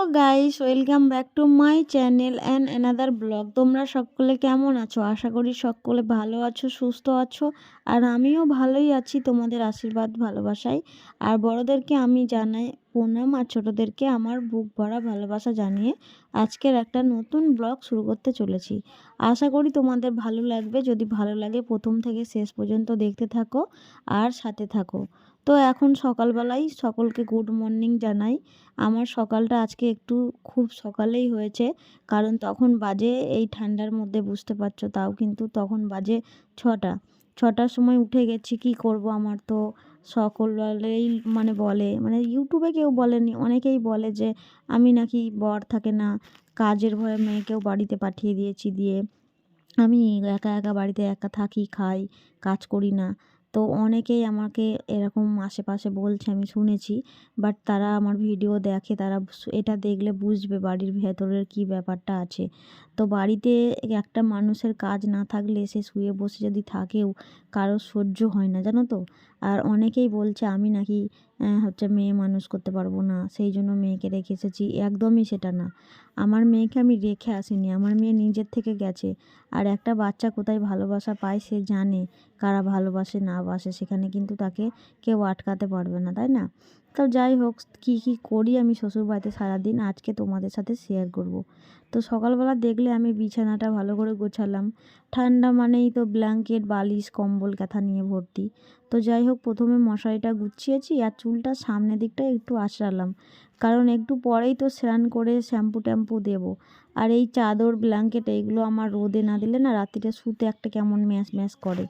Hello guys, welcome back to my channel and another blog. তোমরা সকলে কেমন আছো? আশা করি সকলে ভালো আছো, সুস্থ আছো, আর আমিও ভালোই আছি তোমাদের আশীর্বাদ, ভালোবাসায়। আর বড়োদেরকে আমি জানাই প্রণাম, আর ছোটোদেরকে আমার বুক ভরা ভালোবাসা জানিয়ে আজকের একটা নতুন ব্লগ শুরু করতে চলেছি। আশা করি তোমাদের ভালো লাগবে। যদি ভালো লাগে প্রথম থেকে শেষ পর্যন্ত দেখতে থাকো আর সাথে থাকো। তো এখন সকালবেলায় সকলকে গুড মর্নিং জানাই। আমার সকালটা আজকে একটু খুব সকালেই হয়েছে, কারণ তখন বাজে এই ঠান্ডার মধ্যে বুঝতে পারছ তাও কিন্তু তখন বাজে ছটা। ছটার সময় উঠে গেছি, কি করব আমার তো সকলেই মানে বলে মানে ইউটিউবে কেউ বলেনি, অনেকেই বলে যে আমি নাকি বর থাকে না, কাজের ভয়ে মেয়েকেও বাড়িতে পাঠিয়ে দিয়েছি দিয়ে। আমি একা একা বাড়িতে একা থাকি, খাই, কাজ করি না। তো অনেকেই আমাকে এরকম আশেপাশে বলছে, আমি শুনেছি। বাট তারা আমার ভিডিও দেখে, তারা এটা দেখলে বুঝবে বাড়ির ভেতরের কি ব্যাপারটা আছে। তো বাড়িতে একটা মানুষের কাজ না থাকলে সে শুয়ে বসে যদি থাকেও, কারও সহ্য হয় না, জানো তো? আর অনেকেই বলছে, আমি নাকি হচ্ছে মেয়ে মানুষ করতে পারব না। সেই জন্য মেয়েকে রেখে এসেছি। একদমই সেটা না। আমার মেয়েকে আমি রেখে আসিনি। আমার মেয়ে নিজের থেকে গেছে। আর একটা বাচ্চা কোথায় ভালোবাসা পায় সে জানে। কারা ভালোবাসে না বাসে, সেখানে কিন্তু তাকে কেউ আটকাতে পারবে না, তাই না? তো যাই হোক, কী কী করি আমি শ্বশুরবাড়িতে সারাদিন? আজকে তোমাদের সাথে শেয়ার করব। তো সকালবেলা দেখলে আমি বিছানাটা ভালো করে গোছালাম। ঠান্ডা মানেই তো ব্ল্যাঙ্কেট, বালিশ, কম্বল কাঁথা নিয়ে ভর্তি। তো যাই হোক, প্রথমে মশারিটা গুছিয়েছি আর চুলটা সামনের দিকটা একটু আশরালাম কারণ একটু পরেই তো স্নান করে শ্যাম্পু ট্যাম্পু দেবো। আর এই চাদর, ব্ল্যাঙ্কেট, এইগুলো আমার রোদে না দিলে না রাত্রিটা শুতে একটা কেমন ম্যাশ ম্যাশ করে।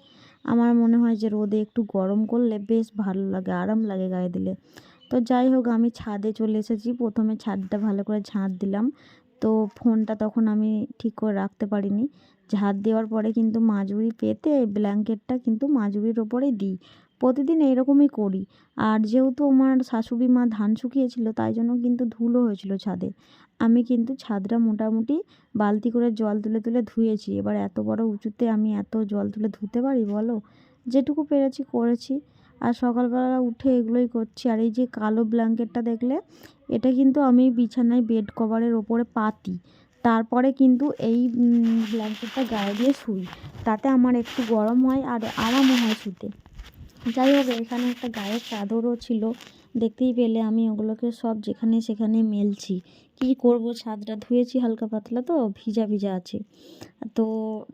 আমার মনে হয় যে রোদে একটু গরম করলে বেশ ভালো লাগে, আরাম লাগে গায়ে দিলে। তো যাই হোক, আমি ছাদে চলে এসেছি। প্রথমে ছাদটা ভালো করে ঝাঁট দিলাম। তো ফোনটা তখন আমি ঠিক করে রাখতে পারিনি। ঝাঁট দেওয়ার পরে কিন্তু মাজুরি পেতে ব্ল্যাঙ্কেটটা কিন্তু মাজুরির ওপরেই দিই। প্রতিদিন এইরকমই করি। আর যেহেতু আমার শাশুড়ি মা ধান শুকিয়েছিল, তাই জন্য কিন্তু ধুলো হয়েছিল ছাদে। আমি কিন্তু ছাদটা মোটামুটি বালতি করে জল তুলে তুলে ধুয়েছি। এবার এত বড় উঁচুতে আমি এত জল তুলে ধুতে পারি বলো? যেটুকু পেরেছি করেছি। আর সকালবেলা উঠে এগুলোই করছি। আর এই যে কালো ব্ল্যাঙ্কেটটা দেখলে, এটা কিন্তু আমি বিছানায় বেড কভারের ওপরে পাতি। তারপরে কিন্তু এই ব্ল্যাঙ্কেটটা গায়ে দিয়ে শুই। তাতে আমার একটু গরম হয় আর আরামও হয় শুতে। যাই হোক, এখানে একটা গায়ের চাদরও ছিল। দেখতেই পেলে আমি ওগুলোকে সব যেখানে সেখানে মেলছি। কি করব? ছাদটা ধুয়েছি হালকা পাতলা তো, ভিজা ভিজা আছে। তো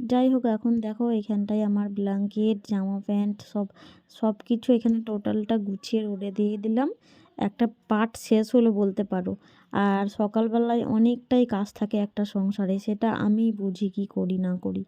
যাই হোক, এখন দেখো এখানটায় আমার ব্ল্যাঙ্কেট, জামা প্যান্ট, সব সব কিছু এখানে টোটালটা গুছিয়ে রোদে দিয়ে দিলাম। একটা পার্ট শেষ হলো বলতে পারো। আর সকালবেলায় অনেকটাই কাজ থাকে একটা সংসারে, সেটা আমি বুঝি কি করি, না করি।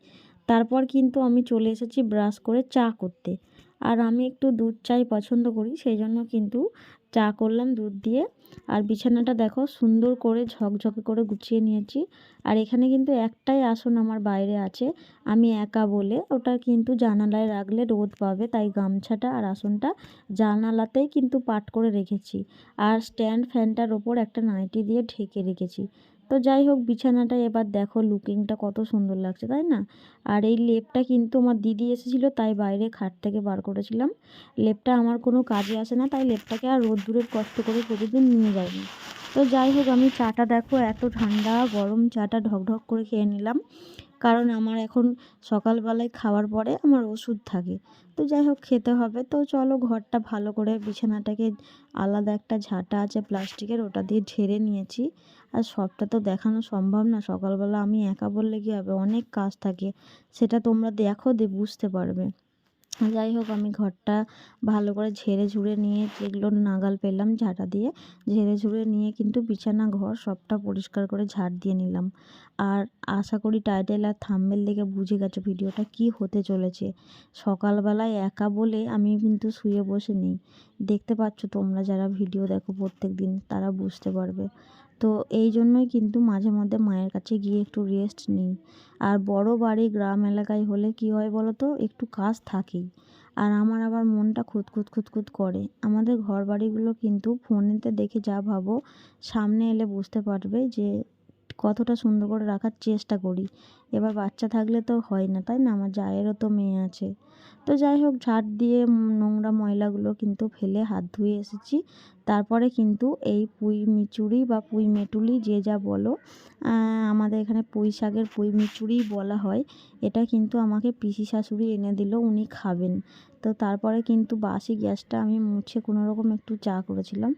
তারপর কিন্তু আমি চলে এসেছি ব্রাশ করে চা করতে। আর আমি একটু দুধ চাই পছন্দ করি, সেই জন্য কিন্তু চা করলাম দুধ দিয়ে। আর বিছানাটা দেখো সুন্দর করে ঝকঝকে করে গুছিয়ে নিয়েছি। আর এখানে কিন্তু একটাই আসন আমার বাইরে আছে, আমি একা বলে। ওটা কিন্তু জানালায় রাখলে রোদ পাবে, তাই গামছাটা আর আসনটা জানালাতেই কিন্তু পাট করে রেখেছি। আর স্ট্যান্ড ফ্যানটার ওপর একটা নাইটি দিয়ে ঢেকে রেখেছি। তো যাই হোক বিছানাটা এবার দেখো লুকিংটা কত সুন্দর লাগছে, তাই না? আর এই লেপটা কিন্তু আমার দিদি এসেছিল, তাই বাইরে খাট থেকে বার করেছিলাম। লেপটা আমার কোনো কাজে আসে না, তাই লেপটাকে আর রোদ্দুরের কষ্ট করে প্রতিদিন নিয়ে যাইনি। তো যাই হোক, আমি চাটা দেখো, এত ঠান্ডা, গরম চাটা ঢকঢক করে খেয়ে নিলাম। কারণ আমার এখন সকালবেলায় খাওয়ার পরে আমার ওষুধ থাকে। তো যাই হোক, খেতে হবে। তো চলো ঘরটা ভালো করে বিছানাটাকে আলাদা একটা ঝাঁটা আছে প্লাস্টিকের, ওটা দিয়ে ঝেড়ে নিয়েছি। আর সবটা তো দেখানো সম্ভব না। সকালবেলা আমি একা বললে কী হবে? অনেক কাজ থাকে। সেটা তোমরা দেখো, দিয়ে বুঝতে পারবে। যাই হোক, আমি ঘরটা ভালো করে ঝেড়ে ঝুড়ে নিয়ে যেগুলো নাগাল পেলাম ঝাঁটা দিয়ে, ঝেড়ে ঝুড়ে নিয়ে কিন্তু বিছানা, ঘর সবটা পরিষ্কার করে ঝাড় দিয়ে নিলাম। আর আশা করি টাইটেল আর থাম্বেল দেখে বুঝে গেছো ভিডিওটা কি হতে চলেছে। সকালবেলায় একা বলে আমি কিন্তু শুয়ে বসে নেই। দেখতে পাচ্ছ তোমরা যারা ভিডিও দেখো প্রত্যেক দিন তারা বুঝতে পারবে। তো এই জন্যই কিন্তু মাঝে মধ্যে মায়ের কাছে গিয়ে একটু রেস্ট নিই। আর বড় বাড়ি গ্রাম এলাকায় হলে কি হয় বলো তো একটু কাজ থাকেই। আর আমার আবার মনটা খুঁতখুত খুঁতখুত করে। আমাদের ঘর বাড়িগুলো কিন্তু ফোনেতে দেখে যা ভাবো, সামনে এলে বুঝতে পারবে যে কতটা সুন্দর করে রাখার চেষ্টা করি। এবার বাচ্চা থাকলে তো হয় না, তাই না? আমার জায়েরও তো মেয়ে আছে। তো যাই হোক ঝাড় দিয়ে নোংরা ময়লাগুলো কিন্তু ফেলে হাত ধুয়ে এসেছি। তারপরে কিন্তু এই পুঁই মিচুড়ি বা পুঁই মেটুলি যে যা বলো আমাদের এখানে পুঁই শাকের পুঁই মিচুড়িই বলা হয়। এটা কিন্তু আমাকে পিসি শাশুড়ি এনে দিল, উনি খাবেন। তো তারপরে কিন্তু বাসি গ্যাসটা আমি মুছে কোনো রকম একটু চা করেছিলাম।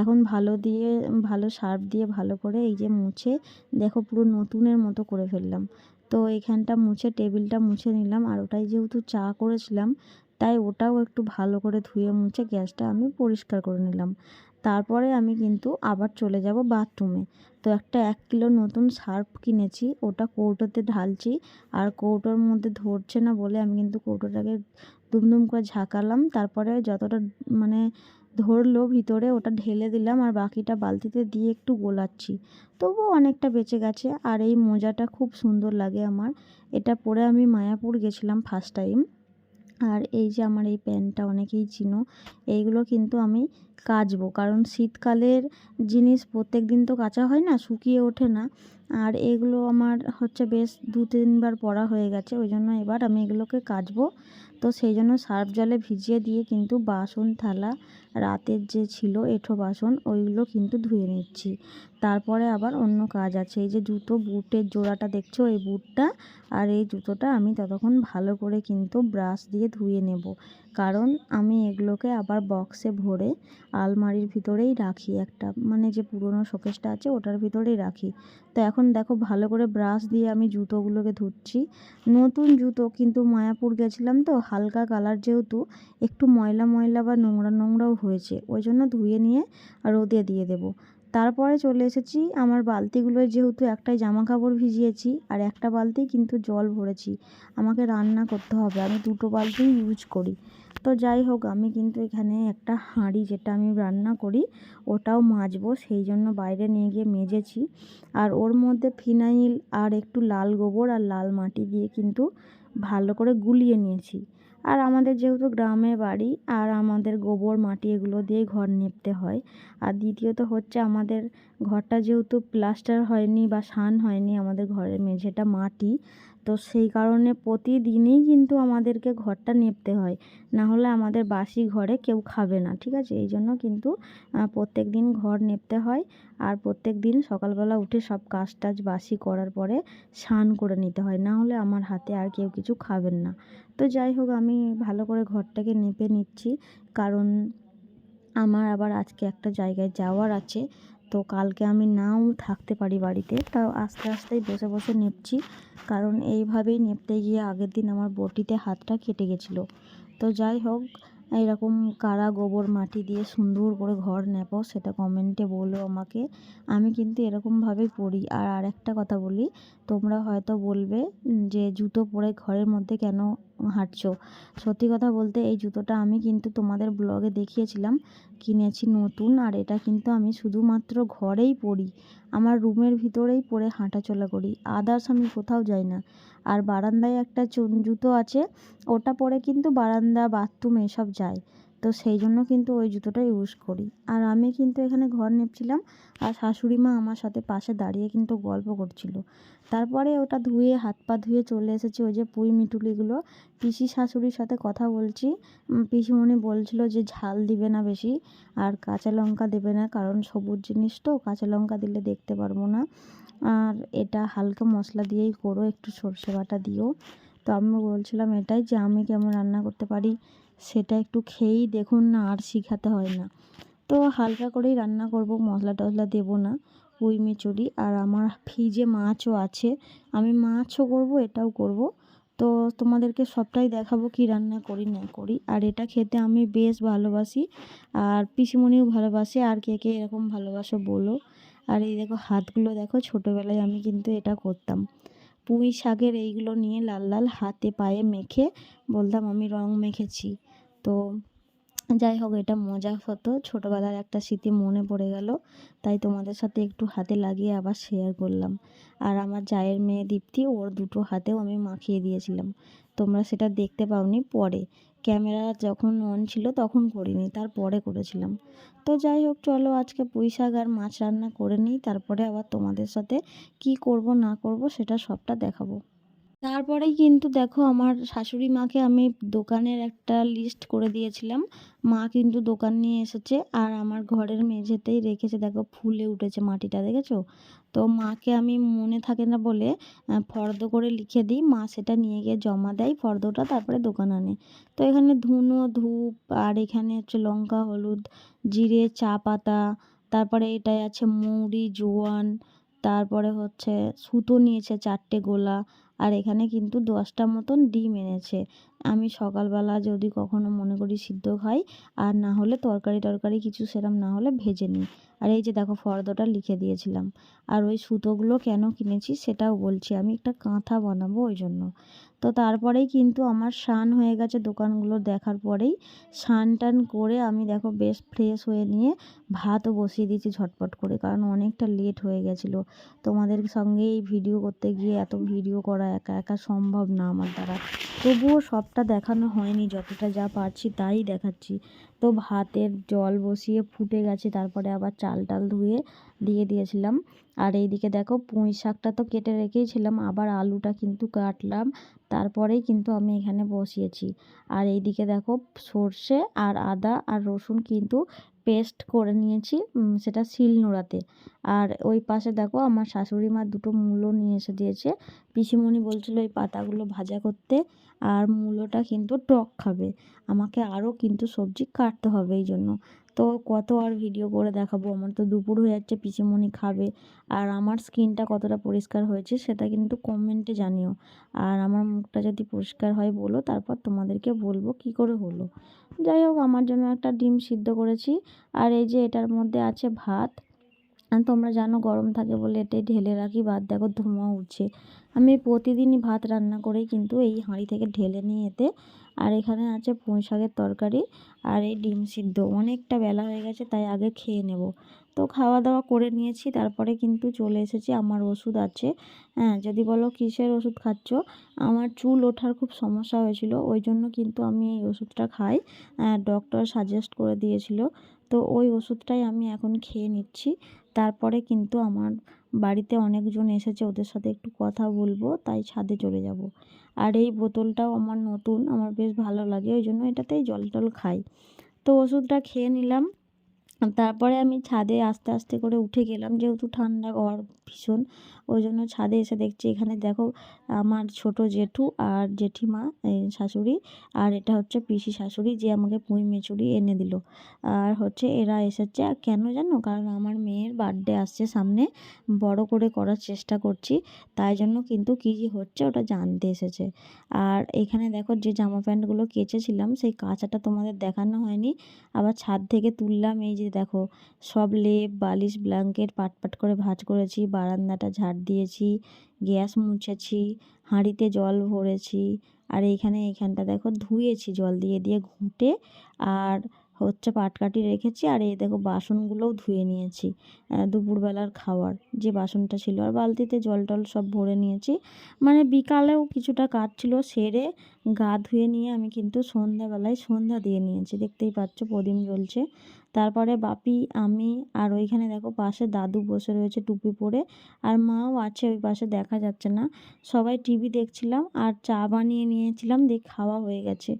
এখন ভালো দিয়ে, ভালো সার্ফ দিয়ে ভালো করে এই যে মুছে, দেখো পুরো নতুনের মতো করে ফেললাম। তো এখানটা মুছে টেবিলটা মুছে নিলাম আর ওটাই যেহেতু চা করেছিলাম, তাই ওটাও একটু ভালো করে ধুয়ে মুছে গ্যাসটা আমি পরিষ্কার করে নিলাম। তারপরে আমি কিন্তু আবার চলে যাব বাথরুমে। তো একটা এক কিলো নতুন সার্ফ কিনেছি, ওটা কৌটোতে ঢালছি আর কৌটোর মধ্যে ধরছে না বলে আমি কিন্তু কৌটোটাকে দুমদুম করে ঝাঁকালাম। তারপরে যতটা মানে ধরলো, ভিতরে ওটা ঢেলে দিলাম আর বাকিটা বালতিতে দিয়ে একটু গোলাচ্ছি। তবুও অনেকটা বেঁচে গেছে আর এই মোজাটা খুব সুন্দর লাগে আমার। এটা পরে আমি মায়াপুর গেছিলাম ফার্স্ট টাইম আর এই যে আমার এই প্যান্টটা অনেকেই চিনো, এইগুলো কিন্তু আমি কাচবো। কারণ শীতকালের জিনিস প্রত্যেক দিন তো কাচা হয় না, শুকিয়ে ওঠে না। আর এগুলো আমার হচ্ছে বেশ দু তিনবার পরা হয়ে গেছে, ওই জন্য এবার আমি এগুলোকে কাচবো। তো সেই জন্য সার্ফ জলে ভিজিয়ে দিয়ে কিন্তু বাসন থালা, রাতের যে ছিল এঁঠো বাসন, ওইগুলো কিন্তু ধুয়ে নিচ্ছি। তারপরে আবার অন্য কাজ আছে, এই যে জুতো বুটের জোড়াটা দেখছ? এই বুটটা আর এই জুতোটা আমি ততক্ষণ ভালো করে কিন্তু ব্রাশ দিয়ে ধুয়ে নেব। কারণ আমি এগুলোকে আবার বক্সে ভরে আলমারির ভিতরেই রাখি একটা মানে যে পুরোনো শোকেসটা আছে ওটার ভিতরেই রাখি। তো এখন দেখো ভালো করে ব্রাশ দিয়ে আমি জুতোগুলোকে ধুচ্ছি। নতুন জুতো কিন্তু মায়াপুর গেছিলাম তো, হালকা কালার যেহেতু, একটু ময়লা ময়লা বা নোংরা নোংরাও হয়েছে। ওই জন্য ধুয়ে নিয়ে রোদে দিয়ে দেবো। তারপরে চলে এসেছি আমার বালতিগুলোয়, যেহেতু একটাই জামা কাপড় ভিজিয়েছি আর একটা বালতি কিন্তু জল ভরেছি। আমাকে রান্না করতে হবে, আমি দুটো বালতি ইউজ করি। তো যাই হোক, আমি কিন্তু এখানে একটা হাঁড়ি যেটা আমি রান্না করি, ওটাও মাজবো, সেই জন্য বাইরে নিয়ে গিয়ে মেজেছি। আর ওর মধ্যে ফিনাইল আর একটু লাল গোবর আর লাল মাটি দিয়ে কিন্তু ভালো করে গুলিয়ে নিয়েছি। আর আমাদের যেহেতু গ্রামে বাড়ি, আর আমাদের গোবর, মাটি এগুলো দিয়েই ঘর নেপতে হয়। আর দ্বিতীয়ত হচ্ছে আমাদের ঘরটা যেহেতু প্লাস্টার হয়নি বা সান হয়নি আমাদের ঘরের মেঝেটা মাটি, তো সেই কারণে প্রতিদিনই কিন্তু আমাদেরকে ঘরটা নেপতে হয়। না হলে আমাদের বাসি ঘরে কেউ খাবে না, ঠিক আছে? এই জন্য কিন্তু প্রত্যেক দিন ঘর নেপতে হয়। আর প্রত্যেক দিন সকালবেলা উঠে সব কাজ টাজ বাসি করার পরে স্নান করে নিতে হয়। না হলে আমার হাতে আর কেউ কিছু খাবেন না। তো যাই হোক, আমি ভালো করে ঘরটাকে নেপে নিচ্ছি। কারণ আমার আবার আজকে একটা জায়গায় যাওয়ার আছে। তো কালকে আমি নাও থাকতে পারি বাড়িতে। তাও আস্তে আস্তেই বসে বসে নেপছি। কারণ এইভাবেই নেপতে গিয়ে আগের দিন আমার বটিতে হাতটা কেটে গেছিল। তো যাই হোক, এরকম কারা গোবর মাটি দিয়ে সুন্দর করে ঘর নেপো, সেটা কমেন্টে বলো আমাকে। আমি কিন্তু এরকমভাবেই পড়ি। আর আরেকটা কথা বলি, তোমরা হয়তো বলবে যে জুতো পরে ঘরের মধ্যে কেন হাঁটছো। সত্যি কথা বলতে এই জুতোটা আমি কিন্তু তোমাদের ব্লগে দেখিয়েছিলাম, কিনেছি নতুন আর এটা কিন্তু আমি শুধুমাত্র ঘরেই পরি। আমার রুমের ভিতরেই পরে হাঁটাচলা করি, আদার্স আমি কোথাও যাই না। আর বারান্দায় একটা জুতো আছে, ওটা পরে কিন্তু বারান্দা, বাথরুম এসব যায়। তো সেই জন্য কিন্তু ওই জুতোটা ইউজ করি। আর আমি কিন্তু এখানে ঘর নেপছিলাম, আর শাশুড়ি মা আমার সাথে পাশে দাঁড়িয়ে কিন্তু গল্প করছিল। তারপরে ওটা ধুয়ে, হাত পা ধুয়ে চলে এসেছি ওই যে পুঁই মিটুলিগুলো। পিসি শাশুড়ির সাথে কথা বলছি। পিসিমণি বলছিল যে ঝাল দিবে না বেশি, আর কাঁচা লঙ্কা দেবে না, কারণ সবুজ জিনিস তো, কাঁচা লঙ্কা দিলে দেখতে পারব না। আর এটা হালকা মশলা দিয়েই করো, একটু সর্ষে বাটা দিও। তো আমি বলছিলাম এটাই যে আমি কেমন রান্না করতে পারি। সেটা একটু খেয়েই দেখুন না আর শিখাতে হয় না। তো হালকা করেই রান্না করব, মশলা টশলা দেবো না, পুঁই মিচুরি আর আমার ফ্রিজে মাছও আছে। আমি মাছও করব, এটাও করব। তো তোমাদেরকে সবটাই দেখাবো কি রান্না করি, না করি। আর এটা খেতে আমি বেশ ভালোবাসি আর পিসিমণিও ভালোবাসে আর কে কে এরকম ভালোবাসো বলো। আর এই দেখো হাতগুলো দেখো, ছোটোবেলায় আমি কিন্তু এটা করতাম। পুঁই শাকের এইগুলো নিয়ে লাল লাল হাতে পায়ে মেখে বলতাম আমি রং মেখেছি। তো যাই হোক, এটা মজা হতো। ছোটোবেলার একটা স্মৃতি মনে পড়ে গেল, তাই তোমাদের সাথে একটু হাতে লাগিয়ে আবার শেয়ার করলাম। আর আমার জায়ের মেয়ে দীপ্তি, ওর দুটো হাতেও আমি মাখিয়ে দিয়েছিলাম। তোমরা সেটা দেখতে পাওনি পরে। ক্যামেরা যখন অন ছিল তখন করিনি, তারপরে করেছিলাম। তো যাই হোক, চলো আজকে পুঁই শাক আর মাছ রান্না করে নিই, তারপরে আবার তোমাদের সাথে কি করব না করব সেটা সবটা দেখাবো। তারপরেই কিন্তু দেখো আমার শাশুড়ি মাকে আমি দোকানের একটা লিস্ট করে দিয়েছিলাম। মা কিন্তু দোকান নিয়ে এসেছে আর আমার ঘরের মেঝেতেই রেখেছে। দেখো ফুলে উঠেছে মাটিটা, দেখেছ? তো মাকে আমি মনে থাকে না বলে ফর্দ করে লিখে দিই। মা সেটা নিয়ে গিয়ে জমা দেয়, ফর্দটা তারপরে দোকান আনে। তো এখানে ধুনো, ধূপ আর এখানে হচ্ছে লঙ্কা, হলুদ, জিরে, চা পাতা, তারপরে এটাই আছে মৌরি, জোয়ান, তারপরে হচ্ছে সুতো নিয়েছে চারটে গোলা। আর এখানে কিন্তু দশটা মতন ডিম এনেছে। আমি সকালবেলা যদি কখনো মনে করি সিদ্ধ খাই, আর না হলে তরকারি টরকারি কিছু সেরম না হলে ভেজে নিই। আর এই যে দেখো ফর্দটা লিখে দিয়েছিলাম। আর ওই সুতোগুলো কেন কিনেছি সেটাও বলছি। আমি একটা কাঁথা বানাবো ওই জন্য। তো তারপরেই কিন্তু আমার স্নান হয়ে গেছে দোকানগুলো দেখার পরেই। স্নান টান করে আমি দেখো বেশ ফ্রেশ হয়ে নিয়ে ভাতও বসিয়ে দিয়েছি ঝটপট করে, কারণ অনেকটা লেট হয়ে গেছিল। তোমাদের সঙ্গে এই ভিডিও করতে গিয়ে এত ভিডিও করা একা একা সম্ভব না আমার দ্বারা। তবুও সবটা দেখানো হয়নি, যতটা যা পারছি তাই দেখাচ্ছি। তো ভাতের জল বসিয়ে ফুটে গেছে, তারপরে আবার চাল টাল ধুয়ে দিয়ে দিয়েছিলাম। আর এইদিকে দেখো পুঁই শাকটা তো কেটে রেখেইছিলাম আবার আলুটা কিন্তু কাটলাম, তারপরেই কিন্তু আমি এখানে বসিয়েছি। আর এইদিকে দেখো সর্ষে আর আদা আর রসুন কিন্তু পেস্ট করে নিয়েছি সেটা শিল নোড়াতে। আর ওই পাশে দেখো আমার শাশুড়ি মা দুটো মূলো নিয়ে এসে দিয়েছে। পিসিমণি বলছিল এই পাতাগুলো ভাজা করতে, আর মূলোটা কিন্তু টক খাবে। আমাকে আরও কিন্তু সবজি কাটতে হবে এই জন্য। তো কত আর ভিডিও করে দেখাবো? আমার তো দুপুর হয়ে যাচ্ছে, পিসিমণি খাবে। আর আমার স্কিনটা কতটা পরিষ্কার হয়েছে সেটা কিন্তু কমেন্টে জানিও। আর আমার মুখটা যদি পরিষ্কার হয় বলো, তারপর তোমাদেরকে বলব কি করে হলো। যাই হোক, আমার জন্য একটা ডিম সিদ্ধ করেছি। আর এই যে এটার মধ্যে আছে ভাত তোমরা জানো গরম থাকে বলে এটাই ঢেলে রাখি ভাত দেখো ধোঁয়া উঠছে। আমি প্রতিদিনই ভাত রান্না করেই কিন্তু এই হাঁড়ি থেকে ঢেলে নিয়ে এতে। আর এখানে আছে পুঁই শাকের তরকারি আর এই ডিম সিদ্ধ। অনেকটা বেলা হয়ে গেছে, তাই আগে খেয়ে নেব। তো খাওয়া দাওয়া করে নিয়েছি। তারপরে কিন্তু চলে এসেছি, আমার ওষুধ আছে। হ্যাঁ যদি বলো কিসের ওষুধ খাচ্ছ? আমার চুল ওঠার খুব সমস্যা হয়েছিল, ওই জন্য কিন্তু আমি এই ওষুধটা খাই। ডক্টর সাজেস্ট করে দিয়েছিল, তো ওই ওষুধটাই আমি এখন খেয়ে নিচ্ছি। তারপরে কিন্তু আমার বাড়িতে অনেকজন এসেছে, ওদের সাথে একটু কথা বলব, তাই ছাদে চলে যাব। আর এই বোতলটাও আমার নতুন, আমার বেশ ভালো লাগে, ওই জন্য এটাতেই জল টল খাই। তো ওষুধটা খেয়ে নিলাম তারপরে আমি ছাদে আস্তে আস্তে করে উঠে গেলাম, যেহেতু ঠান্ডা ঘর ভীষণ, ওই জন্য ছাদে এসে দেখছি এখানে দেখো আমার ছোট জেঠু আর জেঠিমা শাশুড়ি, আর এটা হচ্ছে পিসি শাশুড়ি যে আমাকে পুঁই মেচুরি এনে দিল। আর হচ্ছে এরা এসেছে কেন জানো? কারণ আমার মেয়ের বার্থডে আসছে সামনে, বড় করে করার চেষ্টা করছি, তাই জন্য কিন্তু কী কী হচ্ছে ওটা জানতে এসেছে। আর এখানে দেখো যে জামা প্যান্টগুলো কেচেছিলাম, সেই কাঁচাটা তোমাদের দেখানো হয়নি, আবার ছাদ থেকে তুললাম, এই যে দেখো, সব লেপ, বালিশ, ব্ল্যাঙ্কেট পাটপাট পাট করে ভাঁজ করেছি, বারান্দাটা ঝাড় দিয়েছি, গ্যাস মুছেছি, হাঁড়িতে জল ভরেছি, আর এইখানে এইখানটা দেখো ধুয়েছি জল দিয়ে দিয়ে ঘুঁটে, আর হচ্ছে পাটকাঠি রেখেছি আর এই দেখো বাসনগুলোও ধুয়ে নিয়েছি দুপুরবেলার খাওয়ার। যে বাসনটা ছিল আর বালতিতে জল টল সব ভরে নিয়েছি। মানে বিকালেও কিছুটা কাজ ছিল, সেরে গা ধুয়ে নিয়ে আমি কিন্তু সন্ধ্যাবেলায় সন্ধ্যা দিয়ে নিয়েছি। দেখতেই পাচ্ছ প্রদীপ জ্বলছে। তারপরে বাপি, আমি আর ওইখানে দেখো পাশে দাদু বসে রয়েছে টুপি পরে আর মাও আছে ওই পাশে দেখা যাচ্ছে না। সবাই টিভি দেখছিলাম আর চা বানিয়ে নিয়েছিলাম, দিয়ে খাওয়া হয়ে গেছে।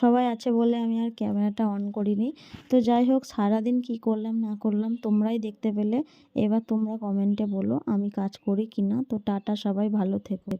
সবাই আছে বলে আমি আর ক্যামেরাটা অন করিনি। তো যাই হোক, সারাদিন কি করলাম, না করলাম, তোমরাই দেখতে পেলে। এবার তোমরা কমেন্টে বলো, আমি কাজ করি কি না তো টাটা, সবাই ভালো থেকো।